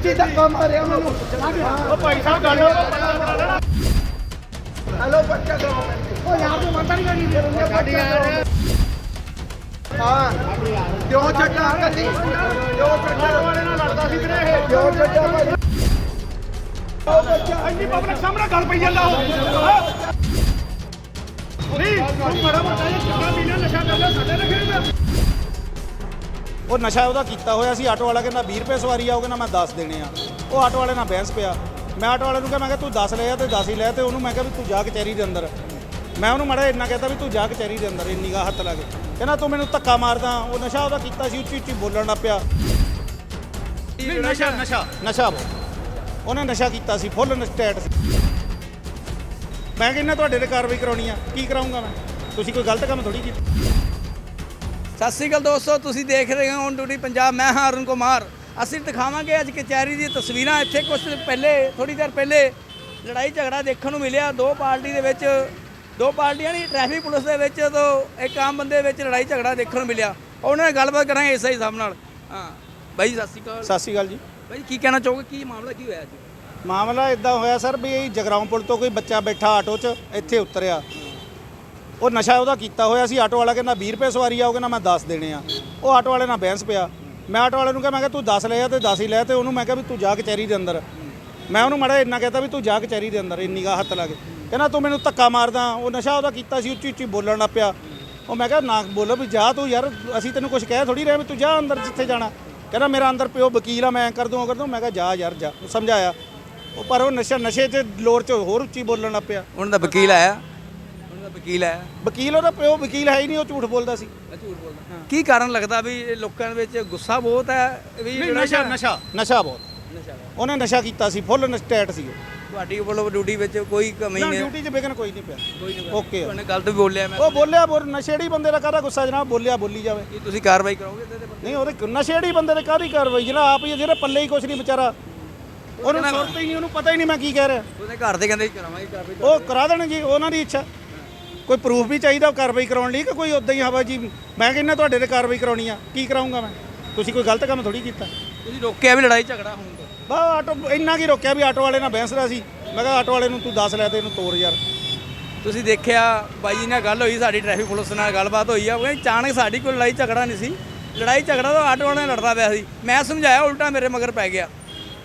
ਉੱਚੀ ਧੱਕਾ ਮਾਰਿਆ ਮੈਨੂੰ। ਉਹ ਭਾਈ ਸਾਹਿਬ ਗੱਲ ਹੈਲੋ ਬੱਚਾ ਦੋ ਉਹ ਯਾਰ ਤੂੰ ਮੰਨਦਾ ਨਹੀਂ ਕਰੀ ਗੱਡੀ ਆ ਹਾਂ। ਕਿਉਂ ਛੱਡਾ ਕਦੀ ਕਿਉਂ ਛੱਡਾ ਵਾਲੇ ਨਾਲ ਲੜਦਾ ਸੀ ਵੀਰੇ ਇਹ। ਕਿਉਂ ਛੱਡਾ ਭਾਈ? ਉਹ ਬੱਚਾ? ਇੰਨੀ ਪਬਲਿਕ ਸਾਹਮਣੇ ਗੱਲ ਪਈ ਜਾਂਦਾ ਉਹ? ਨਹੀਂ ਤੂੰ ਬੜਾ ਮੋਟਾ ਜਿਹਾ ਚਿੱਟਾ ਪੀਣਾ ਨਸ਼ਾ ਕਰਦਾ ਸਾਡੇ ਨਾਲ ਖੇਡਦਾ। ਉਹ ਨਸ਼ਾ ਉਹਦਾ ਕੀਤਾ ਹੋਇਆ ਸੀ ਆਟੋ ਵਾਲਾ ਕਹਿੰਦਾ 20 ਰੁਪਏ ਸਵਾਰੀ ਆਓਗੇ ਨਾ ਮੈਂ 10 ਦੇਣੇ ਆ। ਉਹ ਆਟੋ ਵਾਲੇ ਨਾਲ ਬਹਿਸ ਪਿਆ। ਮੈਂ ਆਟੋ ਵਾਲੇ ਨੂੰ ਕਿਹਾ ਮੈਂ ਕਿਹਾ ਤੂੰ 10 ਲਿਆ ਤੇ 10 ਹੀ ਲੈ ਤੇ ਉਹਨੂੰ ਮੈਂ ਕਿਹਾ ਵੀ ਤੂੰ ਜਾ ਕਚਹਿਰੀ ਦੇ ਅੰਦਰ। ਮੈਂ ਉਹਨੂੰ ਮੜਾ ਇੰਨਾ ਕਹਤਾ ਵੀ ਤੂੰ ਜਾ ਕਚਹਿਰੀ ਦੇ ਅੰਦਰ ਇੰਨੀ ਗਾ ਹੱਥ ਲਾ ਕੇ। ਕਹਿੰਦਾ ਤੂੰ ਮੈਨੂੰ ਧੱਕਾ ਮਾਰਦਾ ਉਹ ਨਸ਼ਾ ਉਹਦਾ ਕੀਤਾ ਸੀ ਉੱਚੀ ਉੱਚੀ ਬੋਲਣ ਲੱਗ ਪਿਆ। ਨਸ਼ਾ ਨਸ਼ਾ। ਨਸ਼ਾ। ਉਹਨੇ ਨਸ਼ਾ ਕੀਤਾ ਸੀ ਫੁੱਲ ਨਸਟੈਟ ਸੀ। ਮੈਂ ਕਹਿੰਦਾ ਤੁਹਾਡੇ ਤੇ ਕਾਰਵਾਈ ਕਰਾਉਣੀ ਆ ਕੀ ਕਰਾਉਂਗਾ ਮੈਂ? ਤੁਸੀਂ ਕੋਈ ਗਲਤ ਕੰਮ ਥੋੜੀ ਕੀਤਾ? ਸਤਿ ਸ਼੍ਰੀ ਅਕਾਲ ਦੋਸਤੋ ਤੁਸੀਂ ਦੇਖ ਰਹੇ ਹੋ ਔਨ ਡਿਊਟੀ ਪੰਜਾਬ ਮੈਂ ਹਾਂ ਅਰੁਣ ਕੁਮਾਰ। ਅਸੀਂ ਦਿਖਾਵਾਂਗੇ ਅੱਜ ਕਚਹਿਰੀ ਦੀ ਤਸਵੀਰਾਂ ਇੱਥੇ ਕੁਝ ਪਹਿਲੇ ਥੋੜੀ ਦੇਰ ਪਹਿਲੇ ਲੜਾਈ ਝਗੜਾ ਦੇਖਣ ਨੂੰ ਮਿਲਿਆ। ਦੋ ਪਾਰਟੀ ਦੇ ਵਿੱਚ ਦੋ ਪਾਰਟੀਆਂ ਨਹੀਂ ਟ੍ਰੈਫਿਕ ਪੁਲਿਸ ਦੇ ਵਿੱਚ ਤੋਂ ਇੱਕ ਆਮ ਬੰਦੇ ਵਿੱਚ ਲੜਾਈ ਝਗੜਾ ਦੇਖਣ ਨੂੰ ਮਿਲਿਆ। ਉਹਨਾਂ ਨਾਲ ਗੱਲਬਾਤ ਕਰਾਂਗੇ ਇਸੇ ਹਿਸਾਬ ਨਾਲ। ਹਾਂ ਬਾਈ ਸਤਿ ਸ਼੍ਰੀ ਅਕਾਲ। ਸਤਿ ਸ਼੍ਰੀ ਅਕਾਲ ਜੀ। ਬਾਈ ਕੀ ਕਹਿਣਾ ਚਾਹੋਗੇ? ਕੀ ਮਾਮਲਾ ਕੀ ਹੋਇਆ ਅੱਜ? ਮਾਮਲਾ ਇਦਾਂ ਹੋਇਆ ਸਰ ਵੀ ਇਹ ਜਗਰਾਉਂ ਪੁਲ ਤੋਂ ਕੋਈ ਬੱਚਾ ਬੈਠਾ ਆਟੋ 'ਚ ਇੱਥੇ ਉਤਰਿਆ। ਉਹ ਨਸ਼ਾ ਉਹਦਾ ਕੀਤਾ ਹੋਇਆ ਸੀ, ਆਟੋ ਵਾਲਾ ਕਹਿੰਦਾ 20 ਰੁਪਏ ਸਵਾਰੀ ਆਓਗੇ ਨਾ ਮੈਂ 10 ਦੇਣੇ ਆ। ਉਹ ਆਟੋ ਵਾਲੇ ਨਾਲ ਬਹਿਸ ਪਿਆ। ਮੈਂ ਆਟੋ ਵਾਲੇ ਨੂੰ ਕਿਹਾ, ਮੈਂ ਕਿਹਾ ਤੂੰ 10 ਲਿਆ ਤੇ 10 ਹੀ ਲੈ ਤੇ ਉਹਨੂੰ ਮੈਂ ਕਿਹਾ ਵੀ ਤੂੰ ਜਾ ਕਚਹਿਰੀ ਦੇ ਅੰਦਰ। ਮੈਂ ਉਹਨੂੰ ਮੜਾ ਇੰਨਾ ਕਹਤਾ ਵੀ ਤੂੰ ਜਾ ਕਚਹਿਰੀ ਦੇ ਅੰਦਰ, ਇੰਨੀ ਗਾ ਹੱਥ ਲਾ ਕੇ। ਕਹਿੰਦਾ ਤੂੰ ਮੈਨੂੰ ਧੱਕਾ ਮਾਰਦਾ, ਉਹ ਨਸ਼ਾ ਉਹਦਾ ਕੀਤਾ ਸੀ, ਉੱਚੀ ਉੱਚੀ ਬੋਲਣ ਲੱਗ ਪਿਆ। ਉਹ ਮੈਂ ਕਿਹਾ, ਨਾ ਬੋਲੋ ਵੀ ਜਾ ਤੂੰ ਯਾਰ, ਅਸੀਂ ਤੈਨੂੰ ਕੁਝ ਕਹਿ ਥੋੜੀ ਰਹੇ ਵੀ ਤੂੰ ਜਾ ਅੰਦਰ ਜਿੱਥੇ ਜਾਣਾ। ਕਹਿੰਦਾ ਮੇਰਾ ਅੰਦਰ ਪਿਓ ਵਕੀਲ ਆ, ਮੈਂ ਕਰ ਦੂੰ, ਉਹ ਕਰ ਦੂੰ। ਮੈਂ ਕਿਹਾ, ਜਾ ਯਾਰ, ਜਾ। ਸਮਝਾਇਆ। ਉਹ ਪਰ ਉਹ ਨਸ਼ਾ, ਨਸ਼ੇ 'ਚ ਲੋਰ 'ਚ ਹੋਰ ਉੱਚੀ ਬੋਲਣ ਲੱਗ ਪਿਆ। ਉਹਨਾਂ ਦਾ ਵਕੀਲ ਆਇਆ। ਵਕੀਲ ਆਇਆ ਵਕੀਲ ਉਹਦਾ ਪਿਓ ਵਕੀਲ ਹੈ ਹੀ ਨਹੀਂ ਉਹ ਝੂਠ ਬੋਲਦਾ ਸੀ। ਮੈਂ ਝੂਠ ਬੋਲਦਾ। ਕੀ ਕਾਰਨ ਲੱਗਦਾ ਵੀ ਇਹ ਲੋਕਾਂ ਵਿੱਚ ਗੁੱਸਾ ਬਹੁਤ ਹੈ ਵੀ ਨਸ਼ਾ ਨਸ਼ਾ ਨਸ਼ਾ ਬਹੁਤ। ਨਸ਼ਾ ਉਹਨੇ ਨਸ਼ਾ ਕੀਤਾ ਸੀ ਫੁੱਲ ਨਸਟੈਟ ਸੀ ਉਹ। ਤੁਹਾਡੀ ਵੱਲੋਂ ਡਿਊਟੀ ਵਿੱਚ ਕੋਈ ਕਮੀ ਨਾ ਨਹੀਂ ਡਿਊਟੀ 'ਚ ਵਿਗਨ ਕੋਈ ਨਹੀਂ ਪਿਆ। ਕੋਈ ਨਹੀਂ ਓਕੇ। ਤੁਹਾਨੇ ਗਲਤ ਵੀ ਬੋਲਿਆ ਮੈਂ। ਉਹ ਬੋਲਿਆ ਬੋਲ ਨਸ਼ੇੜੀ ਬੰਦੇ ਦਾ ਕਾਹਦਾ ਗੁੱਸਾ ਜਨਾਬ? ਬੋਲਿਆ ਬੋਲੀ ਜਾਵੇ। ਕੀ ਤੁਸੀਂ ਕਾਰਵਾਈ ਕਰੋਗੇ ਇਹਦੇ ਤੇ ਨਹੀਂ ਉਹਦੇ ਨਸ਼ੇੜੀ ਬੰਦੇ ਦੇ ਕਾਹਦੀ ਕਾਰਵਾਈ? ਜਿਹੜਾ ਆਪ ਹੀ ਜਿਹੜੇ ਪੱਲੇ ਹੀ ਕੁਛ ਨਹੀਂ ਵਿਚਾਰਾ। ਉਹਨੂੰ ਸੁਰਤ ਹੀ ਨਹੀਂ ਉਹਨੂੰ ਪਤਾ ਹੀ ਨਹੀਂ ਮੈਂ ਕੀ ਕਹਿ ਰਿਹਾ। ਉਹਦੇ ਘਰ ਦੇ ਕਹਿੰਦੇ ਕਰਾਵਾਂਗੇ ਕਾਰਵਾਈ। ਉਹ ਕਰਾ ਦੇਣ ਜੀ ਉਹਨਾਂ ਦੀ ਇੱਛਾ। ਕੋਈ ਪ੍ਰੂਫ ਵੀ ਚਾਹੀਦਾ ਕਾਰਵਾਈ ਕਰਾਉਣ ਲਈ ਕਿ ਕੋਈ ਉਦਾਂ ਹੀ ਹਵਾ ਜੀ? ਮੈਂ ਕਹਿੰਦਾ ਤੁਹਾਡੇ ਤੇ ਕਾਰਵਾਈ ਕਰਾਉਣੀ ਆ। ਕੀ ਕਰਾਉਂਗਾ ਮੈਂ? ਤੁਸੀਂ ਕੋਈ ਗਲਤ ਕੰਮ ਥੋੜੀ ਕੀਤਾ। ਤੁਸੀਂ ਰੋਕਿਆ ਵੀ ਲੜਾਈ ਝਗੜਾ ਹੋਣ ਤੋਂ। ਬਾ ਆਟੋ ਇੰਨਾ ਕੀ ਰੋਕਿਆ ਵੀ ਆਟੋ ਵਾਲੇ ਨਾਲ ਬਹਿਸ ਰਿਹਾ ਸੀ। ਮੈਂ ਕਿਹਾ ਆਟੋ ਵਾਲੇ ਨੂੰ ਤੂੰ 10 ਲੈ ਤੇ ਇਹਨੂੰ ਤੋਰ ਯਾਰ। ਤੁਸੀਂ ਦੇਖਿਆ ਬਾਈ ਜੀ ਨਾਲ ਗੱਲ ਹੋਈ ਸਾਡੀ ਟ੍ਰੈਫਿਕ ਪੁਲਿਸ ਨਾਲ ਗੱਲਬਾਤ ਹੋਈ ਆ। ਉਹ ਕਹਿੰਦੇ ਅਚਾਨਕ ਸਾਡੀ ਕੋਈ ਲੜਾਈ ਝਗੜਾ ਨਹੀਂ ਸੀ। ਲੜਾਈ ਝਗੜਾ ਤਾਂ ਆਟੋ ਵਾਲੇ ਨਾਲ ਲੜਦਾ ਪਿਆ ਸੀ। ਮੈਂ ਸਮਝਾਇਆ ਉਲਟਾ ਮੇਰੇ ਮਗਰ ਪੈ ਗਿਆ।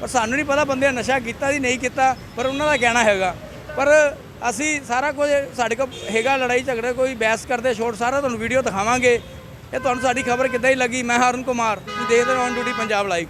ਪਰ ਸਾਨੂੰ ਨਹੀਂ ਪਤਾ ਬੰਦੇ ਨਸ਼ਾ ਕੀਤਾ ਸੀ ਨਹੀਂ ਕੀਤਾ। ਪਰ ਉਹਨਾਂ ਦਾ ਕਹਿਣਾ ਹੈਗਾ। ਪਰ ਅਸੀਂ ਸਾਰਾ ਕੁਝ, ਸਾਡੇ ਕੋਲ ਹੈਗਾ ਲੜਾਈ ਝਗੜੇ, ਕੋਈ ਬਹਿਸ ਕਰਦੇ, ਛੋਟ ਸਾਰਾ ਤੁਹਾਨੂੰ ਵੀਡੀਓ ਦਿਖਾਵਾਂਗੇ। ਇਹ ਤੁਹਾਨੂੰ ਸਾਡੀ ਖਬਰ ਕਿੱਦਾਂ ਹੀ ਲੱਗੀ? ਮੈਂ ਹਰਨ ਕੁਮਾਰ, ਤੁਸੀਂ ਦੇਖਦੇ ਰਹੋ ਔਨ ਡਿਊਟੀ ਪੰਜਾਬ ਲਾਈਵ